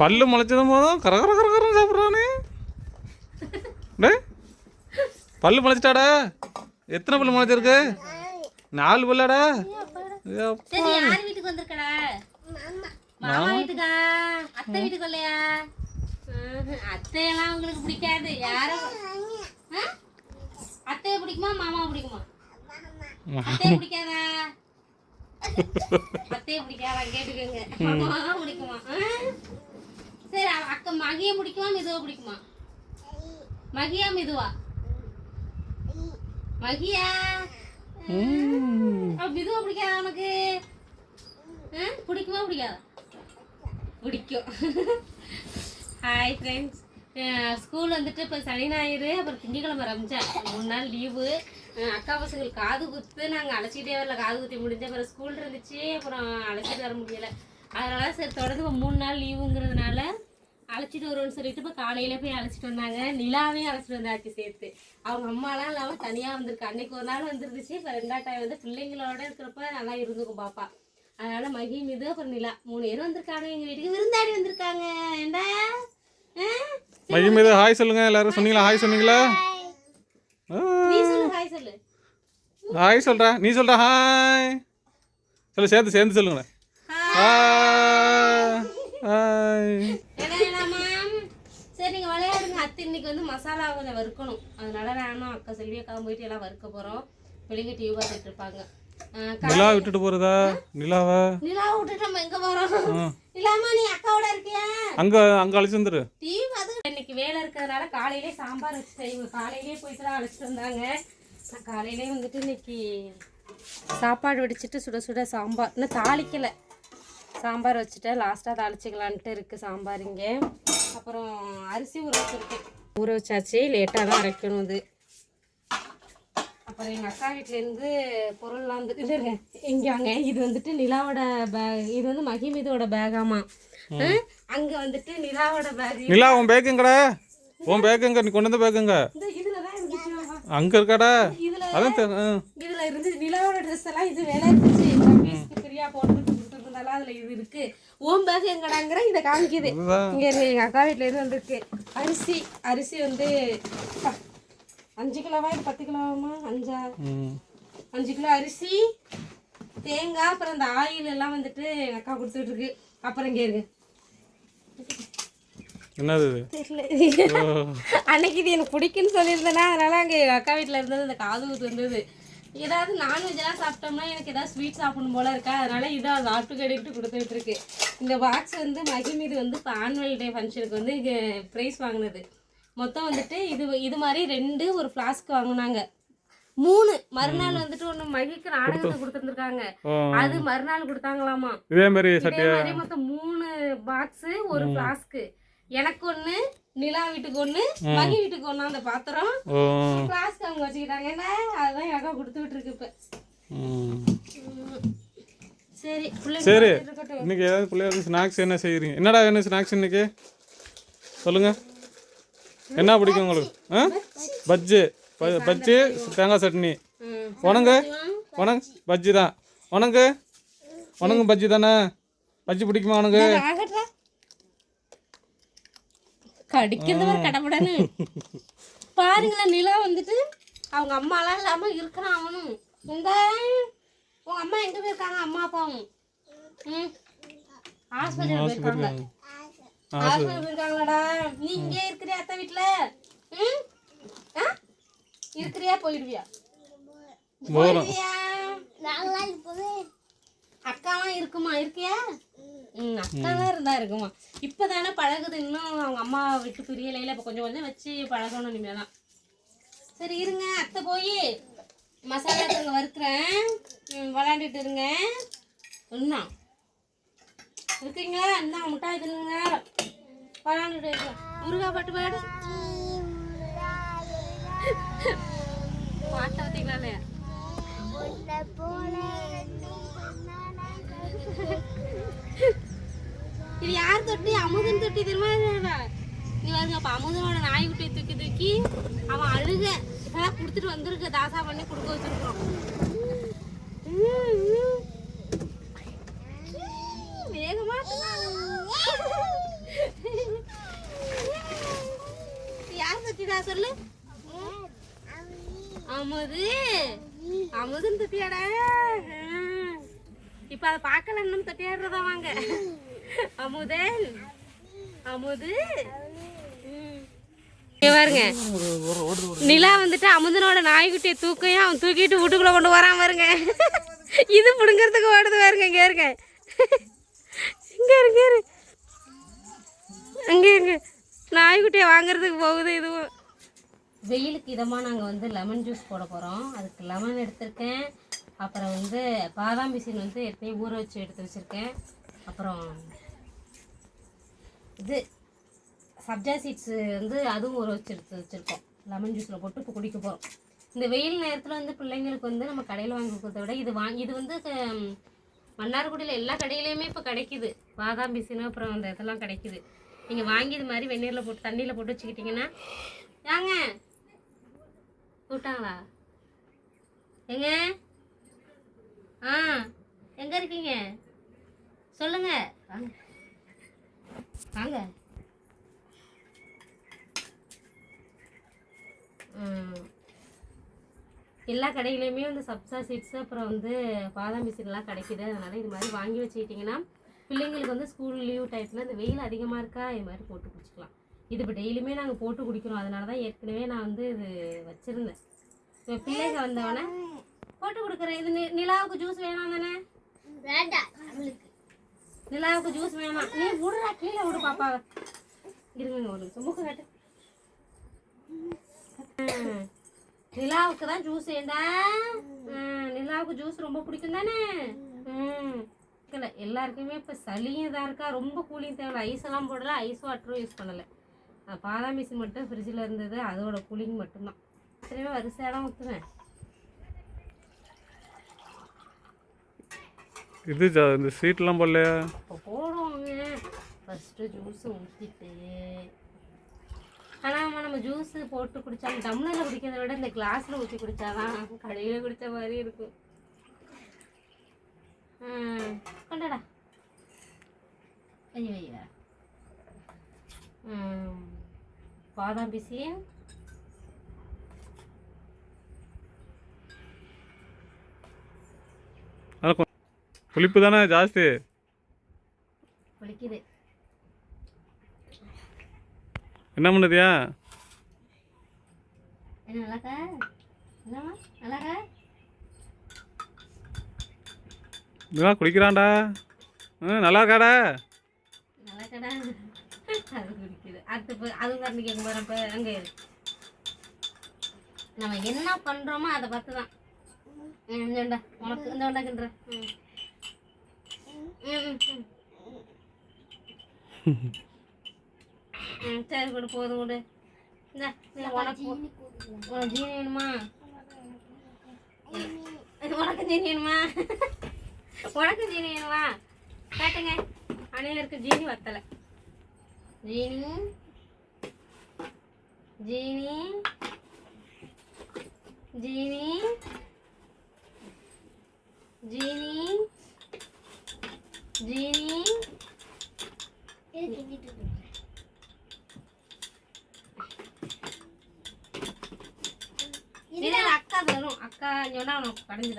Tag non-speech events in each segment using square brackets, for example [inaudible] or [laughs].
பல்லு முளைச்சதும் போதும் கர கர கர கரன்னு சாப்பிட்றானே. டே பல்லு முளைச்சிட்டாடா. எத்தனை பல்லு முளைச்சிருக்கு? நாலு பல்லாடா. வந்திருக்கடா? மாமா அத்தையெல்லாம் உங்களுக்கு பிடிக்காது. யாரும்? அத்தையை பிடிக்குமா பிடிக்குமா? அத்தையை பிடிக்காதா? அத்தையை பிடிக்காதா? கேட்டுக்கோங்க. பிடிக்குமா? சரி அக்கா மகிய பிடிக்குமா மிதுவா பிடிக்குமா? மகியா மிதுவா? மகியா? மிதுவா பிடிக்காதா உனக்கு? பிடிக்குமா பிடிக்காதா? பிடிக்கும். ஹாய் ஃப்ரெண்ட்ஸ் ஸ்கூல் வந்துட்டு இப்போ சனி ஞாயிறு அப்புறம் திங்கக்கிழமை ரம்ஜான். மூணு நாள் லீவு அக்கா பசங்களுக்கு காது குத்து நாங்கள் அழைச்சிட்டே வரல. காது குத்தி முடிஞ்ச அப்புறம் ஸ்கூல் இருந்துச்சு. அப்புறம் அழைச்சிட்டு வர முடியல. அதனால சரி தொடர்ந்து இப்போ மூணு நாள் லீவுங்கிறதுனால அழைச்சிட்டு வருவோம்னு சொல்லிட்டு இப்போ காலையில போய் அழைச்சிட்டு வந்தாங்க. நிலாவையும் அழைச்சிட்டு வந்தாச்சு சேர்த்து. அவங்க அம்மாலாம் இல்லாமல் தனியாக வந்திருக்கு. அன்னைக்கு ஒரு நாள் வந்துருந்துச்சு. இப்போ ரெண்டாவது டைம் வந்து பிள்ளைங்களோட இருக்கிறப்ப நல்லா இருந்துக்கும் பாப்பா. அதனால மகி மிது அப்புறம் நிலா மூணு பேரும் வந்திருக்காங்க. எங்கள் வீட்டுக்கு விருந்தாடி வந்திருக்காங்க. ஆ? மகி மீது ஹாய் சொல்லுங்க. எல்லாரும் சொன்னீங்களா? ஹாய் சொன்னீங்களா? ஹாய் சொல்லு ஹாய் சொல்றா. நீ சொல்றா ஹாய் சொல்லு சேர்ந்து சேர்ந்து சொல்லுங்க ஹாய் என்ன சரி நீங்கள் விளையாடுங்க. அத்தை இன்னைக்கு வந்து மசாலா கொஞ்சம் வறுக்கணும். அதனால நானும் அக்கா செல்வி அக்கா போயிட்டு எல்லாம் வறுக்க போகிறோம் பிள்ளைங்க டிவி பார்த்துட்டு இருப்பாங்க. நிலா விட்டுட்டு போறதா? நிலாவா? நிலா விட்டுட்டு நம்ம எங்கே போகிறோம் ஆ. இல்லாமா நீ அக்காவோட இருக்கியா? அங்க அங்க அழைச்சு வந்துரு. டிவி பார்த்து இன்னைக்கு வேலை இருக்கிறதுனால காலையிலே சாம்பார் வச்சுட்டேன் இவங்க காலையிலேயே போயிட்டு தான் அழைச்சிட்டு வந்தாங்க. நான் காலையிலே வந்துட்டு இன்னைக்கு சாப்பாடு வடிச்சிட்டு சுட சுட சாம்பார். இன்னும் தாளிக்கலை. சாம்பார் வச்சுட்டேன். லாஸ்ட்டாக தாளிச்சிக்கலான்ட்டு இருக்குது சாம்பார் இங்கே. அப்புறம் அரிசி ஊற வச்சுருக்கேன். ஊற வச்சாச்சு. லேட்டாக தான் அரைக்கணும் இது அப்புறம் எங்கள் அக்கா வீட்டிலேருந்து பொருள்லாம் வந்து இது இருங்க இங்கே வாங்க இது வந்துட்டு நிலாவோட பேக் இது வந்து மகிமிதோட பேகாமா அங்கே வந்துட்டு நிலாவோட பேக் நிலா உன் பேக்குங்கடா உன் பேக்குங்க நீ கொண்டு வந்த பேக்குங்க அங்க இருக்காடா? அதான். இதுல இருந்து நிலாவோட ட்ரெஸ் எல்லாம் இது வேலை இருந்துச்சு. ஃப்ரீயா போட்டு கொடுத்துருந்தால அதுல இது இருக்கு. ஓம் பேக் எங்கடாங்கிற? இதை காமிக்குது. இங்க எங்க அக்கா வீட்ல இருந்து வந்திருக்கு. அரிசி அரிசி வந்து அஞ்சு கிலோவா இது பத்து கிலோவாமா அஞ்சா. அஞ்சு கிலோ அரிசி தேங்காய் அப்புறம் இந்த ஆயில் எல்லாம் வந்துட்டு எங்க அக்கா கொடுத்துட்டு இருக்கு. அப்புறம் இங்க இருக்கு. என்னது. அன்னைக்கு இது எனக்கு பிடிக்குன்னு சொல்லியிருந்தேனா அதனால அங்கே அக்கா வீட்டில் இருந்தது இந்த காது ஊத்து இருந்தது ஏதாவது நான்வெஜ்லாம் சாப்பிட்டோம்னா எனக்கு ஏதாவது ஸ்வீட் சாப்பிடணும் போல இருக்கா? அதனால இதை சாப்பிட்டு கடிட்டு கொடுத்துட்டு இருக்கு. இந்த பாக்ஸ் வந்து மகிமீது வந்து இப்போ ஆனுவல் டே ஃபங்க்ஷனுக்கு வந்து இங்கே ப்ரைஸ் வாங்கினது. மொத்தம் வந்துட்டு இது இது மாதிரி ரெண்டு ஒரு ஃப்ளாஸ்க் வாங்கினாங்க. மூணு. மறுநாள் வந்துட்டு ஒன்று மகிக்கு நாடகத்தை கொடுத்துருந்துருக்காங்க. அது மறுநாள் கொடுத்தாங்களாமா? இதே மாதிரி மொத்தம் மூணு பாக்ஸ் ஒரு ஃப்ளாஸ்க் எனக்கு ஒண்ணு நிலா வீட்டுக்கு ஒண்ணு மகி வீட்டுக்கு ஒண்ணு அந்த பாத்திரம். ஃப்ளாஸ்க் அவங்க வச்சுக்கிட்டாங்க. என்ன அதுதான் எங்க அக்கா கொடுத்துட்டு இருக்கு இப்ப. சரி. சரி. இன்னைக்கு ஏதாவது பிள்ளைகளுக்கு ஸ்நாக்ஸ் என்ன செய்கிறீங்க என்னடா என்ன ஸ்நாக்ஸ் இன்னைக்கு? சொல்லுங்க. என்ன பிடிக்கும் உங்களுக்கு? பஜ்ஜி. பஜ்ஜி தேங்காய் சட்னி. உனக்கு? உனக்கு? பஜ்ஜி தான். உனக்கு? உனக்கு பஜ்ஜி தானே? பஜ்ஜி பிடிக்குமா உனக்கு? கடிக்கிறது ஒரு கடப்படன்னு பாருங்களேன் நிலா வந்துட்டு அவங்க அம்மாலாம் இல்லாம இருக்கிறான் அவனும். இந்த உங்க அம்மா எங்க போயிருக்காங்க? அம்மா அப்பாவும். ம். ஹாஸ்பிட்டல் போயிருக்காங்க. ஹாஸ்பிட்டல் போயிருக்காங்களாடா? நீ இங்கே இருக்கிறியா அத்தை வீட்ல? ம்? ஆ? இருக்கிறியா? போயிடுவியா போயிடுவியா அக்காலாம் இருக்குமா இருக்கியா ம் அக்காலாம் இருந்தா இருக்குமா இப்போதானே பழகுது இன்னும் அவங்க அம்மா விட்டு பிரியலையில இப்போ கொஞ்சம் கொஞ்சம் வச்சு பழகணும் இனிமேல் சரி இருங்க அத்தை போய் மசாலா இருங்க வறுக்கிறேன் விளாண்டுட்டு இருங்க என்ன இருக்கீங்களா என்ன முட்டாய் தின்னுங்க விளாண்டுட்டு இருங்க முருகா பாட்டு பாடு பாட்டை பார்த்தீங்களா தொட்டி அமுதன் தொட்டி தெரியுமா நீ வந்து அப்போ அமுதனோட நாய்க்குட்டியை தூக்கி தூக்கி அவன் அழுக இதெல்லாம் கொடுத்துட்டு வந்திருக்கு தாசா பண்ணி கொடுக்க வச்சிருக்கோம். வேகமா யார் தொட்டிடா சொல்லு? அமுது. அமுதன் தொட்டியாடா. இப்ப அதை பார்க்கல இன்னும் தொட்டியாடுறதா வாங்க. [laughs] அமுதன் அமுது. ம். இங்க பாருங்க. நிலா வந்துட்டு அமுதனோட நாய்க்குட்டியை தூக்கையும் அவன் தூக்கிட்டு வீட்டுக்குள்ள கொண்டு வரான் பாருங்க. [laughs] இது பிடுங்கிறதுக்கு ஓடுது பாருங்க இங்க இருங்க இங்க இருங்க இரு. அங்கே இருங்க நாய்க்குட்டியை வாங்குறதுக்கு போகுது இதுவும். வெயிலுக்கு இதமாக நாங்கள் வந்து லெமன் ஜூஸ் போட போகிறோம் அதுக்கு லெமன் எடுத்திருக்கேன். அப்புறம் வந்து பாதாம் பிசின் வந்து எப்பயும் ஊற வச்சு எடுத்து வச்சுருக்கேன். அப்புறம் இது சப்ஜா சீட்ஸு வந்து அதுவும் ஒரு வச்சு வச்சுருக்கோம். லெமன் ஜூஸில் போட்டு இப்போ குடிக்க போகிறோம் இந்த வெயில் நேரத்தில் வந்து பிள்ளைங்களுக்கு வந்து நம்ம கடையில் வாங்கி கொடுத்த விட இது வாங்கி இது வந்து மன்னார்குடியில் எல்லா கடையிலையுமே இப்போ கிடைக்குது. பாதாம் பிசினு அப்புறம் அந்த இதெல்லாம் கிடைக்குது. நீங்கள் வாங்கி இது மாதிரி வெந்நீரில் போட்டு தண்ணியில் போட்டு வச்சுக்கிட்டிங்கன்னா ஏங்க? கூப்பிட்டாங்களா எங்க ஆ எங்கே இருக்கீங்க? சொல்லுங்கள் வாங்க வாங்க. எல்லா கடையிலையுமே வந்து சப்சா சீட்ஸ் அப்புறம் வந்து பாதாம் மிஷின்லாம் கிடைக்குது. அதனால் இது மாதிரி வாங்கி வச்சுக்கிட்டிங்கன்னா பிள்ளைங்களுக்கு வந்து ஸ்கூல் லீவ் டைத்தில் இந்த வெயில் அதிகமாக இருக்கா இது மாதிரி போட்டு குடிச்சிக்கலாம். இது இப்போ டெய்லியுமே நாங்கள் போட்டு குடிக்கிறோம். அதனால தான் ஏற்கனவே நான் வந்து இது வச்சுருந்தேன். இப்போ பிள்ளைங்க வந்தவொடனே போட்டு கொடுக்குறேன். இது நிலாவுக்கு ஜூஸ் வேணாம் தானே? வேண்டாம். அவளுக்கு நிலாவுக்கு ஜூஸ் வேணாம். நீ விடுறா கீழே விடு பாப்பா. இருங்க ஒரு நிமிஷம். மூக்கு காட்டு. நிலாவுக்கு தான் ஜூஸ் ஏண்டா? நிலாவுக்கு ஜூஸ் ரொம்ப பிடிக்கும் தானே? ம். இல்லை எல்லாருக்குமே இப்போ சளியும் இதாக இருக்கா? ரொம்ப கூலிங் தேவை ஐஸெல்லாம் போடல ஐஸ் வாட்டரும் யூஸ் பண்ணலை. பாதாம் மிஷின் மட்டும் ஃப்ரிட்ஜில் இருந்தது அதோட கூலிங் மட்டும்தான். திரும்ப வரிசையாக தான் ஊற்றுவேன் இது இந்த சீட்லாம் போடலையா? இப்போ போடுவாங்க. ஃபஸ்ட்டு ஜூஸ் ஊற்றிட்டு ஆனால் நம்ம ஜூஸ் போட்டு குடித்தாலும் டம்ளரில் குடிக்கிறத விட இந்த கிளாஸில் ஊற்றி குடித்தாதான் கடையில் குடித்த மாதிரி இருக்கும். கொண்டாடா. ஐயா வை பாதாம் பிசின் புளிப்பு தானே ஜாஸ்தி? என்ன பண்ணுதியா? இதெல்லாம் குடிக்கிறான்டா. ம் நல்லா இருக்காடா நம்ம என்ன பண்ணுறோமோ அதை பார்த்து தான் உனக்கு இந்த. உண்டாக்குன்ற சரி கொடு போதும் கொடு உனக்கு உனக்கு ஜீனி வேணுமா உனக்கு ஜீனி வேணுமா உனக்கு ஜீனி வேணுமா கேட்டுங்க அனைவருக்கு ஜீனி வத்தலை ஜீனி ஜீனி ஜீனி ஜீனி இது அக்கா தரும். அக்கா சொன்னா உனக்கு கடைஞ்சி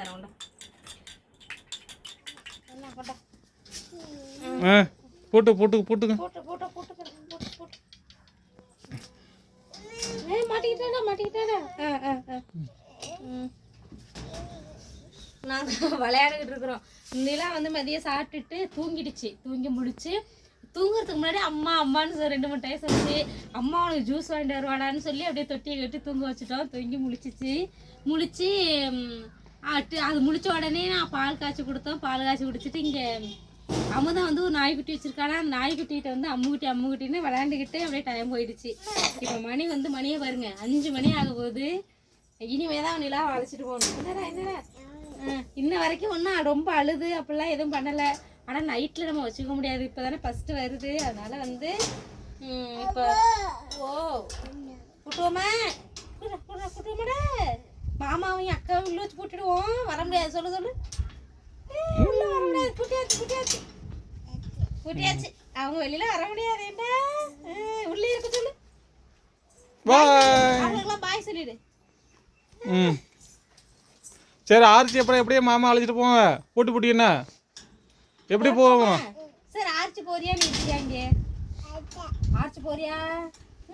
நல்லா போட்டா? போட்டு போட்டு போட்டு போட்டு போட்டு போட்டு போட்டு. ஏய் மாட்டிக்கிட்டாடா மாட்டிக்கிட்டாடா. நாங்கள் விளையாடிக்கிட்டு இருக்கிறோம். நிலா வந்து மதியம் சாப்பிட்டுட்டு தூங்கிடுச்சு. தூங்கி முடிச்சு தூங்குறதுக்கு முன்னாடி அம்மா அம்மான்னு சொல்லி ரெண்டு மூணு டைம் சொல்லிச்சு அம்மா உனக்கு ஜூஸ் வாங்கிட்டு வருவாடான்னு சொல்லி அப்படியே தொட்டியை கட்டி தூங்க வச்சுட்டோம். தூங்கி முழிச்சிச்சு முழிச்சு அட்டு அது முழிச்ச உடனே நான் பால் காய்ச்சி கொடுத்தோம். பால் காய்ச்சி குடிச்சிட்டு இங்கே அமுதம் வந்து ஒரு நாய்க்குட்டி வச்சிருக்கானா அந்த நாய்க்குட்டிகிட்ட வந்து அம்முக்குட்டி அம்முக்குட்டின்னு விளையாண்டுக்கிட்டு அப்படியே டைம் போயிடுச்சு. இப்போ மணி வந்து மணியே பாருங்க. அஞ்சு மணி ஆக போகுது இனிமே தான் நிலா அழைச்சிட்டு போகணும். என்னடா என்னடா? இன்ன வரைக்கும் ஒன்றும் ரொம்ப அழுது அப்படிலாம் எதுவும் பண்ணலை. ஆனால் நைட்டில் நம்ம வச்சுக்க முடியாது. இப்போ தானே ஃபஸ்ட்டு வருது. அதனால வந்து இப்போ ஓ கூட்டுவோமா? கூட்டுவோமாடா? மாமாவையும் அக்காவும் உள்ள வச்சு போட்டுடுவோம் வர முடியாது. சொல்லு சொல்லு. உள்ள வர முடியாது. கூட்டியாச்சு கூட்டியாச்சு. கூட்டியாச்சு. அவங்க வெளியில வர முடியாது. ஏண்டா? உள்ளே இருக்க சொல்லு. அவங்களுக்குலாம் பாய் சொல்லிடு. ம். சரி ஆர்ச்சி அப்புறம் எப்படியே மாமா அழைச்சிட்டு போங்க. போட்டு போட்டி என்ன? எப்படி போவோம்? சரி ஆர்ச்சி போறியா? நீ இருக்கியா இங்கே? ஆர்ச்சி போறியா?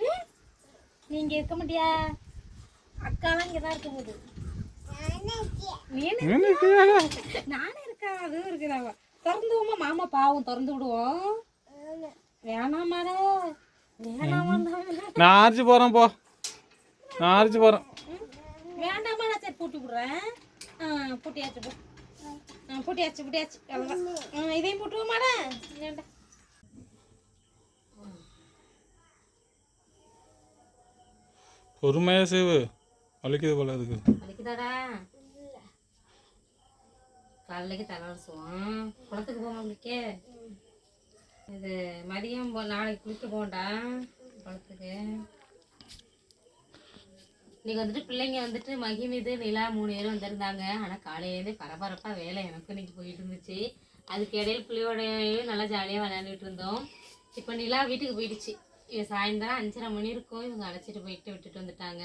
ம்? நீ இங்க இருக்க மாட்டியா? அக்காலாம் இங்கே தான் இருக்க போகுது. நானே இருக்கேன் அதுவும் இருக்குதாவ திறந்துவோமா மாமா பாவம் திறந்து விடுவோம். வேணாமாடா வேணாமாடா நான் ஆர்ச்சி போகிறேன் போ. நான் ஆர்ச்சி வேண்டாமாடா சரி பூட்டி விடுறேன். பூட்டியாச்சு போ. பூட்டியாச்சு பூட்டியாச்சு. அவ்வளோதான் இதையும் போட்டுவோமாடா? வேண்டாம் பொறுமையாக சேவு வலிக்குது போல அதுக்கு. வலிக்குதாடா? காலைக்கு தலைவலிசுவோம் குளத்துக்கு போவோம் உங்களுக்கு இது மதியம் போ நாளைக்கு குளிக்க போண்டா குளத்துக்கு. இன்னைக்கு வந்துட்டு பிள்ளைங்க வந்துட்டு மகிமிது நிலா மூணு பேரும் வந்திருந்தாங்க. ஆனால் காலையிலேருந்து பரபரப்பாக வேலை எனக்கும் இன்னைக்கு போயிட்டு இருந்துச்சு. அதுக்கு இடையில பிள்ளையோடையும் நல்லா ஜாலியாக விளையாண்டுட்டு இருந்தோம். இப்போ நிலா வீட்டுக்கு போயிடுச்சு. இவ சாயந்தரம் அஞ்சரை மணி இருக்கும். இவங்க அழைச்சிட்டு போயிட்டு விட்டுட்டு வந்துட்டாங்க.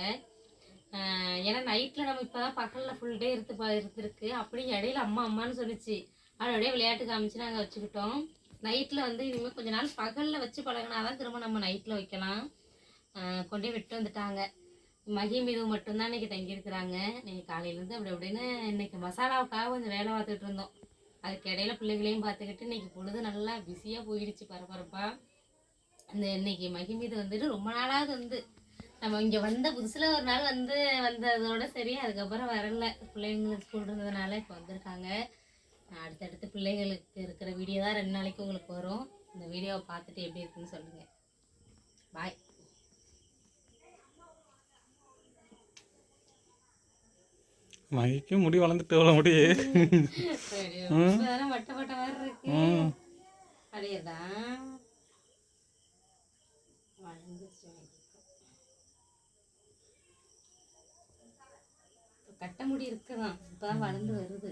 ஏன்னா நைட்டில் நம்ம இப்போ தான் பகலில் ஃபுல் டே இருந்து இருந்திருக்கு. அப்படி இடையில அம்மா அம்மான்னு சொன்னிச்சு. அதோடய விளையாட்டு காமிச்சு நாங்கள் வச்சுக்கிட்டோம். நைட்டில் வந்து இனிமேல் கொஞ்ச நாள் பகலில் வச்சு பழகினா தான் திரும்ப நம்ம நைட்டில் வைக்கலாம். கொண்டே விட்டு வந்துட்டாங்க. மகிம் இது மட்டும்தான் இன்றைக்கி தங்கியிருக்கிறாங்க. இன்றைக்கி காலையிலேருந்து அப்படி அப்படின்னு இன்னைக்கு மசாலாவுக்காக கொஞ்சம் வேலை பார்த்துட்டு இருந்தோம். அதுக்கு இடையில பிள்ளைகளையும் பார்த்துக்கிட்டு இன்னைக்கு பொழுது நல்லா பிஸியாக போயிடுச்சு பரபரப்பாக அந்த இன்னைக்கு மகிமீது வந்துட்டு ரொம்ப நாளாவது வந்து நம்ம இங்கே வந்த புதுசில் ஒரு நாள் வந்து வந்ததோட சரி அதுக்கப்புறம் வரல. பிள்ளைங்களுக்கு ஸ்கூல் இருந்ததுனால இப்போ வந்திருக்காங்க. அடுத்தடுத்து பிள்ளைகளுக்கு இருக்கிற வீடியோ தான் ரெண்டு நாளைக்கு உங்களுக்கு வரும். இந்த வீடியோவை பார்த்துட்டு எப்படி இருக்குன்னு சொல்லுங்கள் பாய் மகிக்கு முடி வளர்ந்துட்டு எவ்வளோ முடி? கட்ட முடி இருக்குதான் இப்பதான் வளர்ந்து வருது.